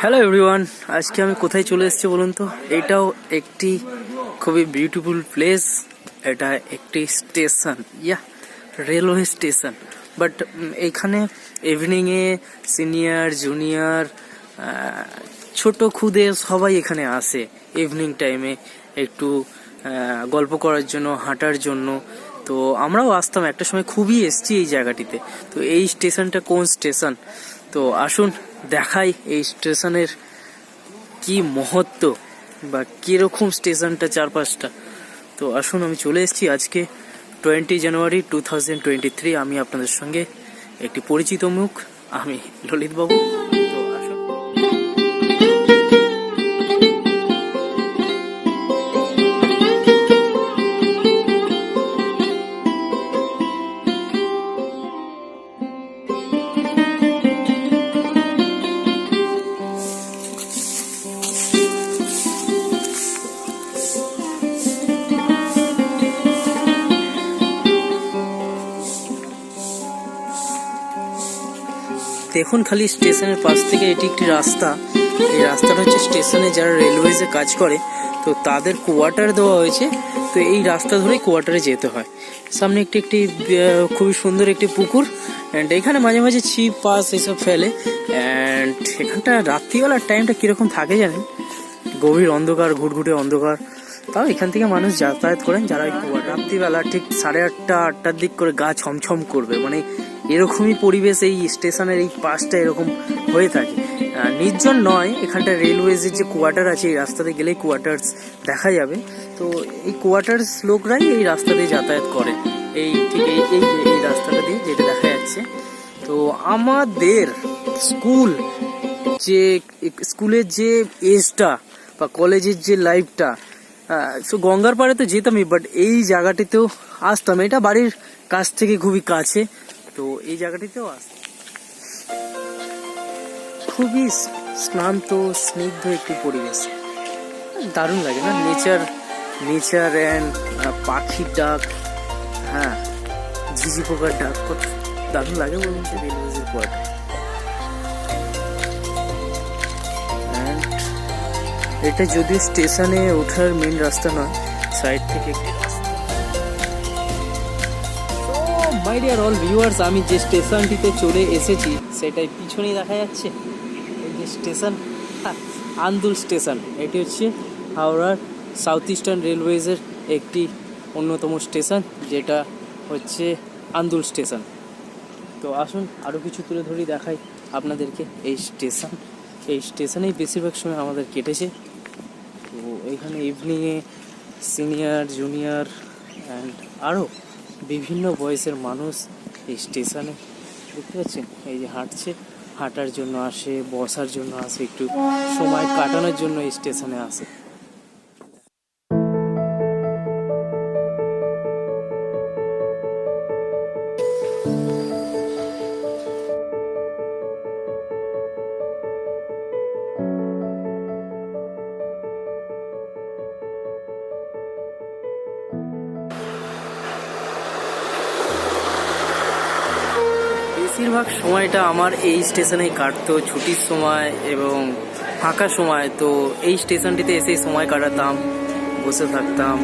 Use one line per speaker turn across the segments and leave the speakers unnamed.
Hello everyone আজকে আমি কোথায় চলে এসেছি বলুন তো? এটাও একটি খুবই বিউটিফুল প্লেস এটা একটি station yeah railway station but এখানে ইভিনিংয়ে সিনিয়র জুনিয়র ছোট খুদে সবাই এখানে আসে ইভিনিং টাইমে একটু গল্প করার জন্য, হাঁটার জন্য। তো আমরাও আসতাম। একটা সময় খুবই এসছি এই জায়গাটিতে। তো এই স্টেশনটা কোন স্টেশন তো আসুন দেখাই এই স্টেশনের কি মহত্ব বা কীরকম স্টেশনটা চারপাশটা। তো আসুন আমি চলে এসেছি আজকে twenty January two thousand twenty three. আমি আপনাদের সঙ্গে একটি পরিচিত মুখ, আমি ললিত দেখুন খালি স্টেশনের পাশ থেকে এটি একটি রাস্তা। এই রাস্তাটা হচ্ছে স্টেশনে যারা রেলওয়েজে কাজ করে, তো তাদের কোয়ার্টার দেওয়া হয়েছে। তো এই রাস্তা ধরেই কোয়ার্টারে যেতে হয়। সামনে একটি একটি খুবই সুন্দর একটি পুকুর অ্যান্ড এখানে মাঝে মাঝে ছিপ, পাস এসব ফেলে। অ্যান্ড এখানটা রাত্রিবেলার টাইমটা কীরকম থাকে জানেন? গভীর অন্ধকার, ঘুটঘুটে অন্ধকার। তাও এখান থেকে মানুষ যাতায়াত করেন যারা রাত্রিবেলা ঠিক সাড়ে আটটা, আটটার দিক করে গা ছমছম করবে। মানে এরকমই পরিবেশ এই স্টেশনের এই পাশটা এরকম হয়ে থাকে। নির্জন নয়, এখানটা রেলওয়েজের যে কোয়ার্টার আছে, এই রাস্তাতে গেলেই কোয়ার্টার্স দেখা যাবে। তো এই কোয়ার্টার্স লোকরাই এই রাস্তা দিয়ে যাতায়াত করে। এই ঠিক এই এই এই রাস্তাটা দিয়ে যেটা দেখা যাচ্ছে। তো আমাদের স্কুল যে, স্কুলের যে এজটা বা কলেজের যে লাইফটা সো গঙ্গার পাড়ে তো যেতামই বাট এই জায়গাটিতেও আসতাম। এটা বাড়ির কাছ থেকে খুবই কাছে, তো এই জায়গাটিতেও আসতাম। খুবই স্নান্ত, স্নিগ্ধ একটি পরিবেশ। দারুণ লাগে না? নেচার নেচার অ্যান্ড পাখির ডাক হ্যাঁ ঝিঝি পোকার ডাক দারুণ লাগে বলুন রেলওয়েজের কোয়ার্টার এটা যদি স্টেশনে ওঠার মেন রাস্তা নয় সাইড থেকে একটি রাস্তা। মাই ডিয়ার অল ভিউয়ার্স আমি যে স্টেশনটিতে চলে এসেছি, সেটাই পিছনেই দেখা যাচ্ছে। এই যে স্টেশন আন্দুল স্টেশন, এটি হচ্ছে হাওড়ার সাউথ ইস্টার্ন রেলওয়েজের একটি অন্যতম স্টেশন, যেটা হচ্ছে আন্দুল স্টেশন। তো আসুন আরও কিছু তুলে ধরি, দেখাই আপনাদেরকে এই স্টেশন। এই স্টেশনেই বেশিরভাগ সময় আমাদের কেটেছে। এখানে ইভিনিংয়ে সিনিয়র জুনিয়র অ্যান্ড আরও বিভিন্ন বয়সের মানুষ এই স্টেশনে দেখতে পাচ্ছেন? এই যে হাঁটছে, হাঁটার জন্য আসে, বসার জন্য আসে, একটু সময় কাটানোর জন্য এই স্টেশনে আসে। বেশিরভাগ সময়টা আমার এই স্টেশনেই কাটতো, ছুটির সময় এবং ফাঁকা সময়। তো এই স্টেশনটিতে এসেই সময় কাটাতাম, বসে থাকতাম।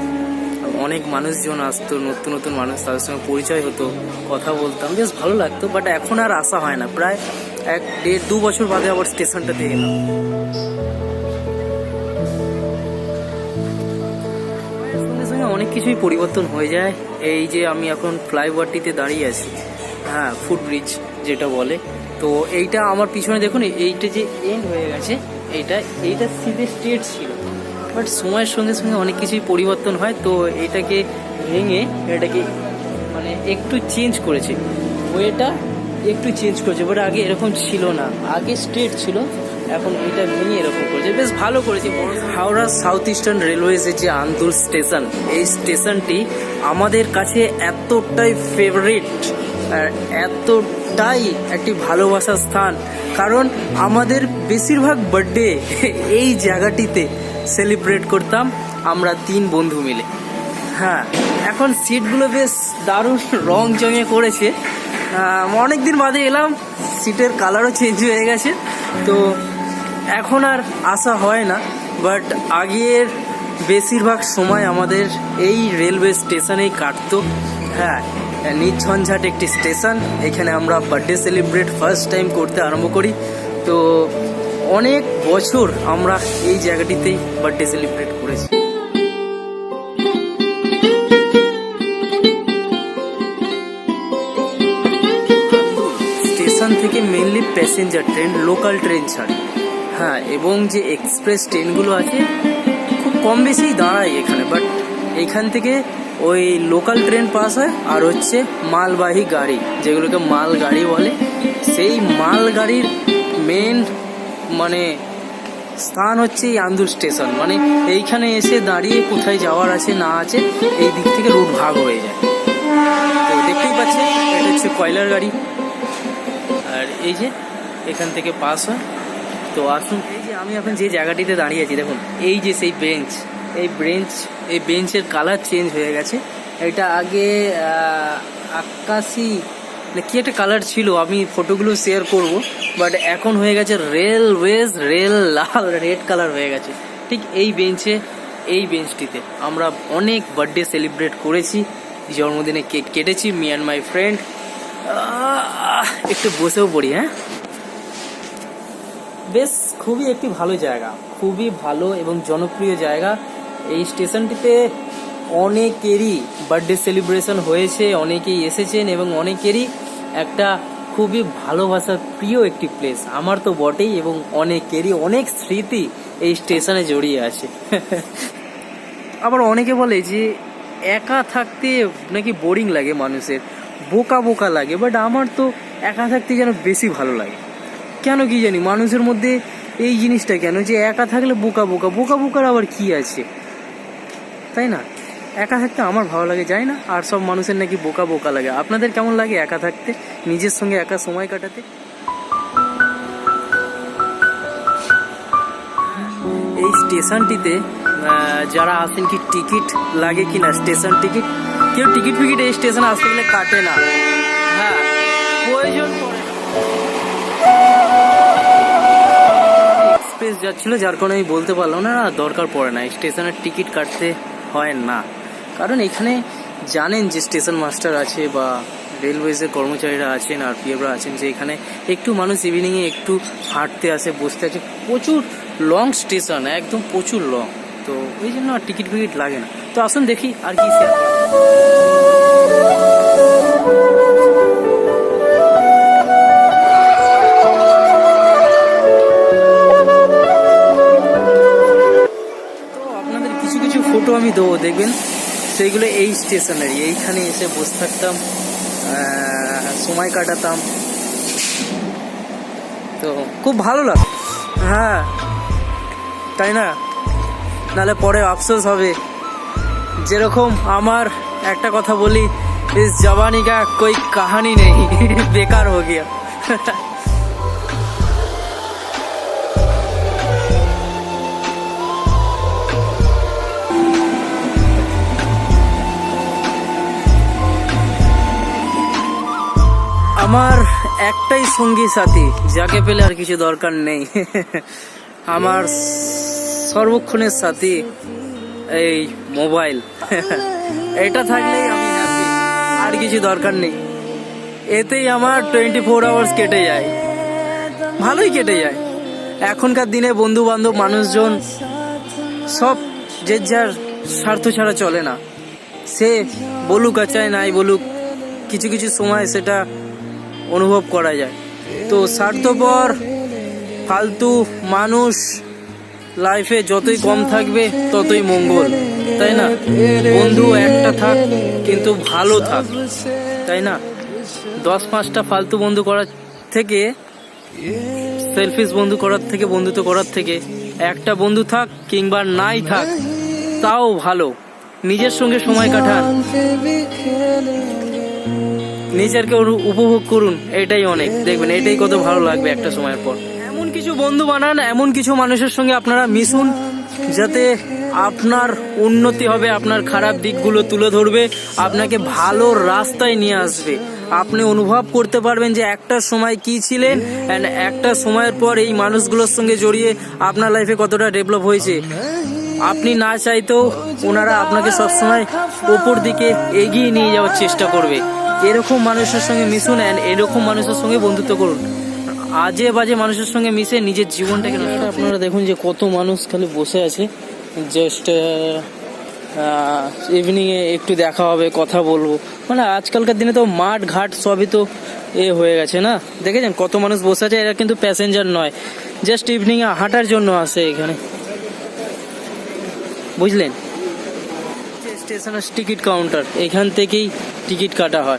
অনেক মানুষজন আসতো, নতুন নতুন মানুষ তাদের সঙ্গে পরিচয় হতো, কথা বলতাম। বেশ ভালো লাগতো বাট এখন আর আসা হয় না। প্রায় এক দেড় দু বছর বাদে আবার স্টেশনটাতে এলাম। সঙ্গে সঙ্গে অনেক কিছুই পরিবর্তন হয়ে যায়। এই যে আমি এখন ফ্লাইওভারটিতে দাঁড়িয়ে আছি। হ্যাঁ ফুটব্রিজ। যেটা বলে। তো এইটা আমার পিছনে দেখুন, এইটা যে এন্ড হয়ে গেছে, এইটা এইটা সিধে স্ট্রেট ছিল। বাট সময়ের সঙ্গে সঙ্গে অনেক কিছুই পরিবর্তন হয়, তো এটাকে ভেঙে এটাকে মানে একটু চেঞ্জ করেছে। ওয়েটা একটু চেঞ্জ করেছে বাট আগে এরকম ছিল না। আগে স্ট্রেট ছিল, এখন এটা ভেঙে এরকম করেছে। বেশ ভালো করেছে। হাওড়া সাউথ ইস্টার্ন রেলওয়েজের যে আন্দুল স্টেশন এই স্টেশনটি আমাদের কাছে এতটাই ফেভারিট এতটাই একটি ভালোবাসার স্থান। কারণ আমাদের বেশিরভাগ বার্থডে এই জায়গাটিতে সেলিব্রেট করতাম আমরা তিন বন্ধু মিলে। হ্যাঁ এখন সিটগুলো বেশ দারুণ রং জঙে করেছে অনেক দিন বাদে এলাম সিটের কালারও চেঞ্জ হয়ে গেছে। তো এখন আর আসা হয় না বাট আগের বেশিরভাগ সময় আমাদের এই রেলওয়ে স্টেশনেই কাটতো। হ্যাঁ নির্ঝঞ্ঝাট একটি স্টেশন, এখানে আমরা বার্থডে সেলিব্রেট ফার্স্ট টাইম করতে আরম্ভ করি। তো অনেক বছর আমরা এই জায়গাটিতেই বার্থডে সেলিব্রেট করেছি। স্টেশন থেকে mainly passenger train local train ছাড়ে। হ্যাঁ এবং যে এক্সপ্রেস ট্রেনগুলো আছে, খুব কম বেশি দাঁড়ায় এখানে বাট এখান থেকে ওই লোকাল ট্রেন পাস হয় আর হচ্ছে মালবাহী গাড়ি, যেগুলোকে মাল গাড়ি বলে। সেই মাল গাড়ির মেন মানে স্থান হচ্ছে এই আন্দুল স্টেশন মানে এইখানে এসে দাঁড়িয়ে কোথায় যাওয়ার আছে না আছে, এই দিক থেকে রুট ভাগ হয়ে যায়। তো দেখতেই পাচ্ছেন, এটা হচ্ছে কয়লার গাড়ি। আর এই যে এখান থেকে পাস হয়। তো আসুন, এই যে আমি এখন যে জায়গাটিতে দাঁড়িয়ে আছি, দেখুন, এই যে সেই বেঞ্চ এই বেঞ্চ এই বেঞ্চের কালার চেঞ্জ হয়ে গেছে। এটা আগে আকাশি না কি একটা কালার ছিল, আমি ফটোগুলো শেয়ার করব। বাট এখন হয়ে গেছে রেলওয়েজ রেল লাল রেড কালার হয়ে গেছে। ঠিক এই বেঞ্চে এই বেঞ্চটিতে আমরা অনেক বার্থডে সেলিব্রেট করেছি। জন্মদিনে কেক কেটেছি মি অ্যান্ড মাই ফ্রেন্ড একটু বসেও পড়ি হ্যাঁ? বেশ, খুবই একটি ভালো জায়গা, খুবই ভালো এবং জনপ্রিয় জায়গা। এই স্টেশনটিতে অনেকেরই বার্থডে সেলিব্রেশন হয়েছে, অনেকেই এসেছেন এবং অনেকেরই একটা খুবই ভালোবাসার প্রিয় একটি প্লেস আমার তো বটেই এবং অনেকেরই, অনেক স্মৃতি এই স্টেশনে জড়িয়ে আছে। আবার অনেকে বলে যে একা থাকতে নাকি বোরিং লাগে মানুষের, বোকা বোকা লাগে বাট আমার তো একা থাকতে যেন বেশি ভালো লাগে। কেন কি জানি, মানুষের মধ্যে এই জিনিসটা কেন যে একা থাকলে বোকা বোকা বোকা বোকার আবার কি আছে? তাই না? একা থাকতে আমার ভালো লাগে, যাই না? আর সব মানুষের নাকি বোকা বোকা লাগে। আপনাদের কেমন লাগে একা থাকতে? নিজের সঙ্গে একা সময় কাটাতে? এই স্টেশনটিতে যারা আসেন কি টিকিট লাগে কি না স্টেশন টিকিট? কেউ টিকিট ফিকিট এই স্টেশনে আসতে গেলে কাটে না। হ্যাঁ প্রয়োজন। এক্সপ্রেস যাচ্ছিল, যার কারণে আমি বলতে পারলাম না দরকার পড়ে না। স্টেশনের টিকিট কাটতে হয় না। কারণ এখানে জানেন যে স্টেশন মাস্টার আছে বা রেলওয়েজের কর্মচারীরা আছেন আর পিএফরা আছেন, যে এখানে একটু মানুষ ইভিনিংয়ে একটু হাঁটতে আসে, বসতে আছে প্রচুর লং স্টেশন একদম প্রচুর লং তো ওই জন্য আর টিকিট ফিকিট লাগে না। তো আসুন দেখি আর কি আমি দেবো, দেখবেন? সেইগুলো এই স্টেশনারি এইখানে এসে বসে থাকতাম সময় কাটাতাম। তো খুব ভালো লাগে হ্যাঁ। তাই না? নাহলে পরে আফসোস হবে। যেরকম আমার একটা কথা বলি, ইস, জবানি কা, কোই কাহানি নেই। বেকার হো গিয়া। আমার একটাই সঙ্গী সাথী, যাকে পেলে আর কিছু দরকার নেই। আমার সর্বক্ষণের সাথী এই মোবাইল। এটা থাকলেই আমি আর কিছু দরকার নেই। এতেই আমার টোয়েন্টি ফোর আওয়ার্স কেটে যায়। ভালোই কেটে যায়। এখনকার দিনে বন্ধু বান্ধব মানুষজন, সব যে যার স্বার্থ ছাড়া চলে না। সে বলুক আর চাই নাই বলুক, কিছু কিছু সময় সেটা অনুভব করা যায়। তো স্বার্থপর, ফালতু মানুষ লাইফে যতই কম থাকবে, ততই মঙ্গল, তাই না? বন্ধু একটা থাক, কিন্তু ভালো থাক, তাই না? দশ পাঁচটা ফালতু বন্ধু করার থেকে সেলফিশ বন্ধু করার থেকে, বন্ধুত্ব করার থেকে, একটা বন্ধু থাক কিংবা নাই থাক, তাও ভালো। নিজের সঙ্গে সময় কাটান। নিজেরকে অনু- উপভোগ করুন, এটাই অনেক। দেখবেন, এটাই কত ভালো লাগবে একটা সময়ের পর। এমন কিছু বন্ধু বানান, এমন কিছু মানুষের সঙ্গে আপনারা মিশুন, যাতে আপনার উন্নতি হবে, আপনার খারাপ দিকগুলো তুলে ধরবে, আপনাকে ভালো রাস্তায় নিয়ে আসবে। আপনি অনুভব করতে পারবেন যে একটা সময় কি ছিলেন অ্যান্ড একটা সময়ের পর এই মানুষগুলোর সঙ্গে জড়িয়ে আপনার লাইফে কতটা ডেভেলপ হয়েছে। আপনি না চাইতেও ওনারা আপনাকে সবসময় ওপর দিকে এগিয়ে নিয়ে যাওয়ার চেষ্টা করবে। এরকম মানুষের সঙ্গে মিশুন অ্যান্ড এরকম মানুষের সঙ্গে বন্ধুত্ব করুন। আজে বাজে মানুষের সঙ্গে মিশে নিজের জীবনটাকে নষ্ট আপনারা দেখুন যে কত মানুষ খালি বসে আছে। জাস্ট ইভিনিংয়ে একটু দেখা হবে কথা বলব। মানে আজকালকার দিনে তো মাঠ ঘাট সবই তো এ হয়ে গেছে না? দেখেছেন? কত মানুষ বসে আছে এরা কিন্তু প্যাসেঞ্জার নয়। জাস্ট ইভিনিংয়ে হাঁটার জন্য আসে এখানে। বুঝলেন? স্টেশনের টিকিট কাউন্টার এখান থেকেই টিকিট কাটা হয়।